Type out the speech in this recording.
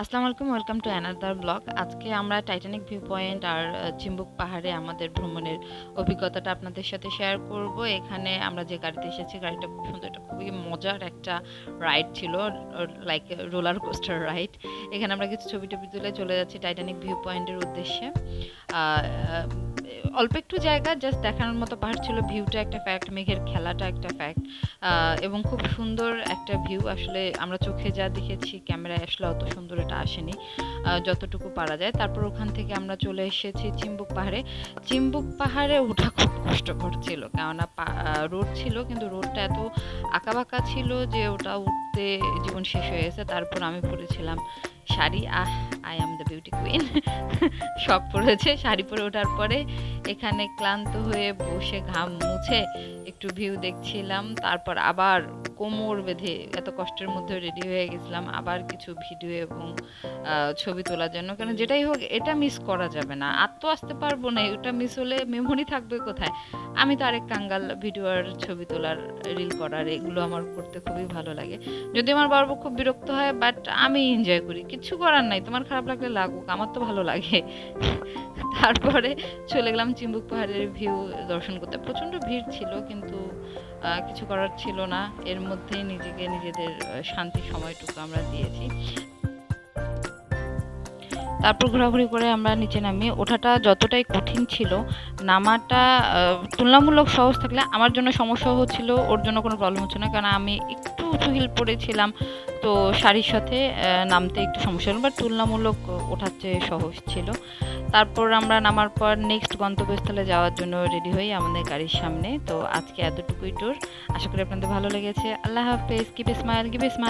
আসসালামু আলাইকুম welcome to another blog আজকে আমরা টাইটানিক ভিউ পয়েন্ট আর চিম্বুক পাহাড়ে আমাদের ভ্রমণের অভিজ্ঞতাটা আপনাদের সাথে শেয়ার করব। এখানে আমরা যে গাড়িতে এসেছি, গাড়িটা খুব সুন্দর, একটা খুবই মজার একটা রাইড ছিল লাইক রোলার কোস্টার রাইড এখানে আমরা কিছু ছবি টবি তুলে চলে যাচ্ছি টাইটানিক ভিউ পয়েন্টের উদ্দেশ্যে অল্প একটু জায়গা জাস্ট দেখানোর মতো পাহাড় ছিল ভিউটা একটা ফ্যাক্ট মেঘের খেলাটা একটা ফ্যাক্ট এবং খুব সুন্দর একটা ভিউ আসলে আমরা চোখে যা দেখেছি, ক্যামেরায় আসলে অত সুন্দর এটা আসেনি যতটুকু পারা যায়। তারপর ওখান থেকে আমরা চলে এসেছি চিম্বুক পাহাড়ে। চিম্বুক পাহাড়ে ওঠা খুব কষ্টকর ছিল, কেননা রোড ছিল, কিন্তু রোডটা এত আঁকাবাঁকা ছিল যে ওটা উঠতে জীবন শেষ হয়ে গেছে। তারপর আমি পরেছিলাম sari ah I am the beauty queen সব পরেছে শাড়ি পরে ওঠার পরে এখানে ক্লান্ত হয়ে বসে ঘাম মুছে একটু ভিউ দেখছিলাম, তারপর আবার কোমর বেঁধে এত কষ্টের মধ্যে রেডি হয়ে গেছিলাম, আবার কিছু ভিডিও এবং ছবি তোলার জন্য। কারণ যেটাই হোক, এটা মিস করা যাবে না। আর তো আসতে পারব না ওটা মিস হলে মেমোরি থাকবে কোথায়? আমি তো আরেক কাঙ্গাল ভিডিও আর ছবি তোলার রিল করার, এগুলো আমার করতে খুবই ভালো লাগে। যদি আমার বাবা খুব বিরক্ত হয় বাট আমি এনজয় করি। কিছু করার নাই, তোমার খারাপ লাগলে লাগুক, আমার তো ভালো লাগে। তারপরে চলে গেলাম চিম্বুক পাহাড়ের ভিউ দর্শন করতে। প্রচণ্ড ভিড় ছিল কিন্তু কিছু করার ছিল না। এর মধ্যেই নিজেকে নিজেদের শান্তি সময়টুকু আমরা দিয়েছি। তারপর ঘোরাঘুরি করে আমরা নিচে নামি। ওঠাটা যতটাই কঠিন ছিল, নামাটা তুলনামূলক সহজ থাকলে আমার জন্য সমস্যা হচ্ছিল, ওর জন্য কোনো প্রবলেম হচ্ছে না। কারণ আমি একটু উঁচু হিল পড়েছিলাম, তো শাড়ির সাথে নামতে একটু সমস্যা হলো বাট তুলনামূলক ওঠার চেয়ে সহজ ছিল। তারপর আমরা নামার পর নেক্সট গন্তব্যস্থলে যাওয়ার জন্য রেডি হই আমাদের গাড়ির সামনে। তো আজকে এতটুকুই ট্যুর আশা করি আপনাদের ভালো লেগেছে। আল্লাহ হাফেজ। Keep smile keep smile